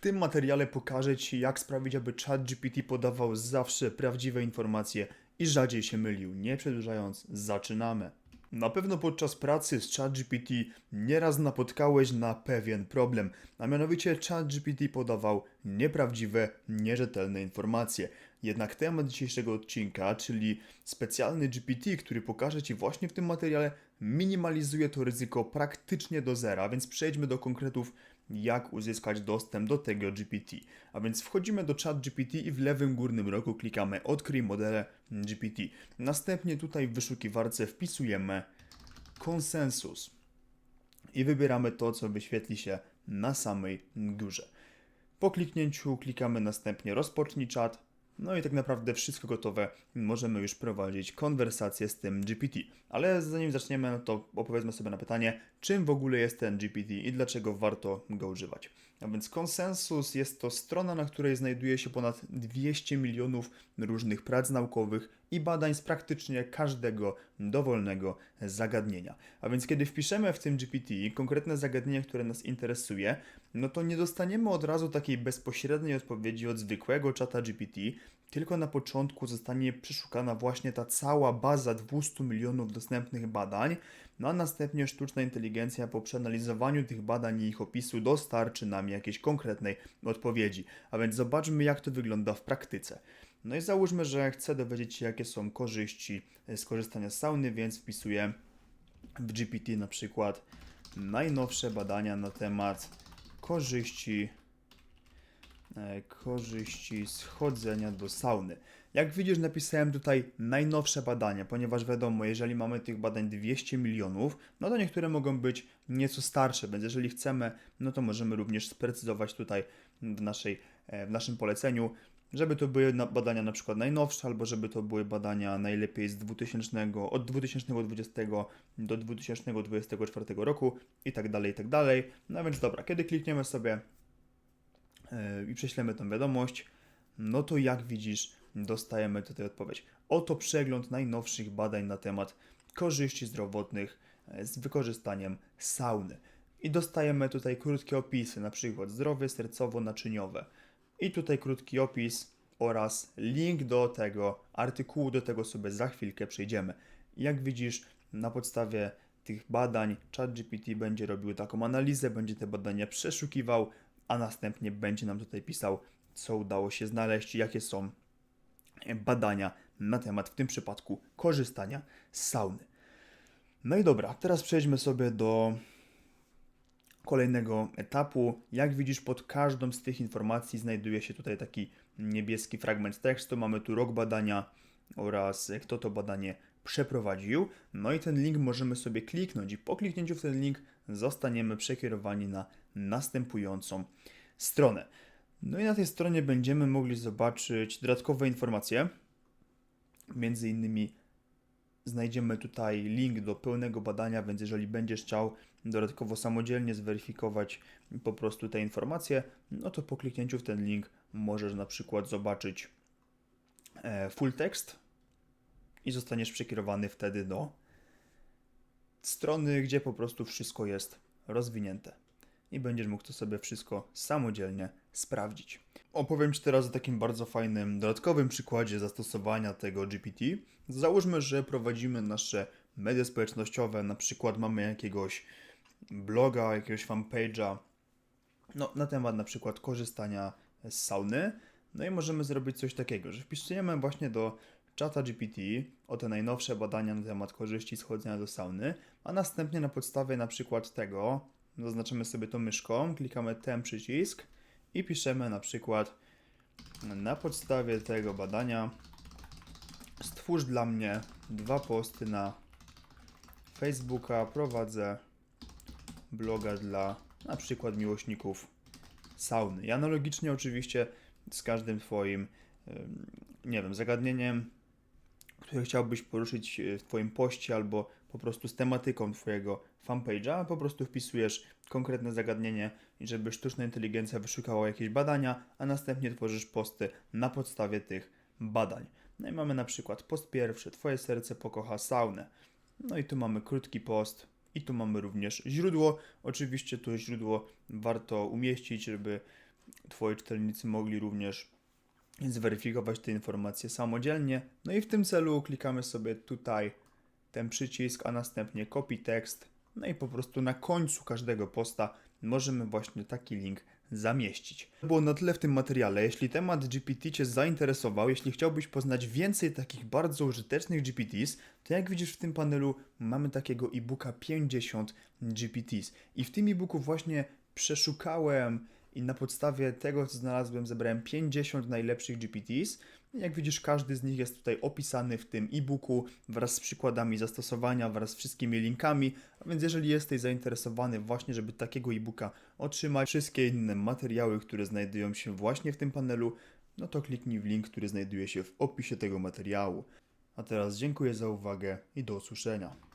tym materiale pokażę Ci, jak sprawić, aby ChatGPT podawał zawsze prawdziwe informacje i rzadziej się mylił. Nie przedłużając, zaczynamy. Na pewno podczas pracy z ChatGPT nieraz napotkałeś na pewien problem, a mianowicie ChatGPT podawał nieprawdziwe, nierzetelne informacje. Jednak temat dzisiejszego odcinka, czyli specjalny GPT, który pokażę Ci właśnie w tym materiale, minimalizuje to ryzyko praktycznie do zera, więc przejdźmy do konkretów, jak uzyskać dostęp do tego GPT. A więc wchodzimy do ChatGPT i w lewym górnym rogu klikamy Odkryj modele GPT. Następnie tutaj w wyszukiwarce wpisujemy konsensus i wybieramy to, co wyświetli się na samej górze. Po kliknięciu klikamy następnie rozpocznij czat. No i tak naprawdę wszystko gotowe. Możemy już prowadzić konwersację z tym GPT. Ale zanim zaczniemy, no to opowiedzmy sobie na pytanie, czym w ogóle jest ten GPT i dlaczego warto go używać. A więc konsensus jest to strona, na której znajduje się ponad 200 milionów różnych prac naukowych i badań z praktycznie każdego dowolnego zagadnienia. A więc kiedy wpiszemy w tym GPT konkretne zagadnienie, które nas interesuje, no to nie dostaniemy od razu takiej bezpośredniej odpowiedzi od zwykłego czata GPT, tylko na początku zostanie przeszukana właśnie ta cała baza 200 milionów dostępnych badań, no a następnie sztuczna inteligencja po przeanalizowaniu tych badań i ich opisu dostarczy nam jakiejś konkretnej odpowiedzi. A więc zobaczmy, jak to wygląda w praktyce. No i załóżmy, że chcę dowiedzieć się, jakie są korzyści z korzystania z sauny, więc wpisuję w GPT na przykład najnowsze badania na temat korzyści e, korzyści schodzenia do sauny. Jak widzisz, napisałem tutaj najnowsze badania, ponieważ wiadomo, jeżeli mamy tych badań 200 milionów, no to niektóre mogą być nieco starsze, więc jeżeli chcemy, no to możemy również sprecyzować tutaj w, naszej, e, w naszym poleceniu, żeby to były badania na przykład najnowsze, albo żeby to były badania najlepiej z 2000, od 2020 do 2024 roku i tak dalej, i tak dalej. No więc dobra, kiedy klikniemy sobie yy, i prześlemy tą wiadomość, no to jak widzisz, dostajemy tutaj odpowiedź. Oto przegląd najnowszych badań na temat korzyści zdrowotnych e, z wykorzystaniem sauny. I dostajemy tutaj krótkie opisy, na przykład zdrowie sercowo-naczyniowe. I tutaj krótki opis oraz link do tego artykułu, do tego sobie za chwilkę przejdziemy. Jak widzisz, na podstawie tych badań ChatGPT będzie robił taką analizę, będzie te badania przeszukiwał, a następnie będzie nam tutaj pisał, co udało się znaleźć, jakie są badania na temat w tym przypadku korzystania z sauny. No i dobra, teraz przejdźmy sobie do kolejnego etapu. Jak widzisz, pod każdą z tych informacji znajduje się tutaj taki niebieski fragment tekstu. Mamy tu rok badania oraz kto to badanie przeprowadził. No i ten link możemy sobie kliknąć i po kliknięciu w ten link zostaniemy przekierowani na następującą stronę. No i na tej stronie będziemy mogli zobaczyć dodatkowe informacje. Między innymi znajdziemy tutaj link do pełnego badania, więc jeżeli będziesz chciał dodatkowo samodzielnie zweryfikować po prostu te informacje, no to po kliknięciu w ten link możesz na przykład zobaczyć e, full text i zostaniesz przekierowany wtedy do strony, gdzie po prostu wszystko jest rozwinięte i będziesz mógł to sobie wszystko samodzielnie sprawdzić. Opowiem Ci teraz o takim bardzo fajnym, dodatkowym przykładzie zastosowania tego GPT. Załóżmy, że prowadzimy nasze media społecznościowe, na przykład mamy jakiegoś bloga, jakiegoś fanpage'a, no, na temat na przykład korzystania z sauny. No i możemy zrobić coś takiego, że wpisujemy właśnie do czata GPT o te najnowsze badania na temat korzyści schodzenia do sauny, a następnie na podstawie na przykład tego zaznaczymy sobie to myszką, klikamy ten przycisk i piszemy na przykład na podstawie tego badania stwórz dla mnie dwa posty na Facebooka, prowadzę bloga dla na przykład miłośników sauny. I analogicznie oczywiście z każdym Twoim, nie wiem, zagadnieniem, które chciałbyś poruszyć w Twoim poście albo po prostu z tematyką Twojego fanpage'a, po prostu wpisujesz konkretne zagadnienie żeby sztuczna inteligencja wyszukała jakieś badania, a następnie tworzysz posty na podstawie tych badań. No i mamy na przykład post pierwszy, Twoje serce pokocha saunę. No i tu mamy krótki post i tu mamy również źródło. Oczywiście to źródło warto umieścić, żeby Twoi czytelnicy mogli również zweryfikować te informacje samodzielnie. No i w tym celu klikamy sobie tutaj ten przycisk, a następnie copy text. No i po prostu na końcu każdego posta możemy właśnie taki link zamieścić. To było na tyle w tym materiale. Jeśli temat GPT Cię zainteresował, jeśli chciałbyś poznać więcej takich bardzo użytecznych GPTs, to jak widzisz w tym panelu mamy takiego e-booka 50 GPTs. I w tym e-booku właśnie przeszukałem i na podstawie tego, co znalazłem, zebrałem 50 najlepszych GPTs. Jak widzisz, każdy z nich jest tutaj opisany w tym e-booku wraz z przykładami zastosowania, wraz z wszystkimi linkami. A więc jeżeli jesteś zainteresowany właśnie, żeby takiego e-booka otrzymać, wszystkie inne materiały, które znajdują się właśnie w tym panelu, no to kliknij w link, który znajduje się w opisie tego materiału. A teraz dziękuję za uwagę i do usłyszenia.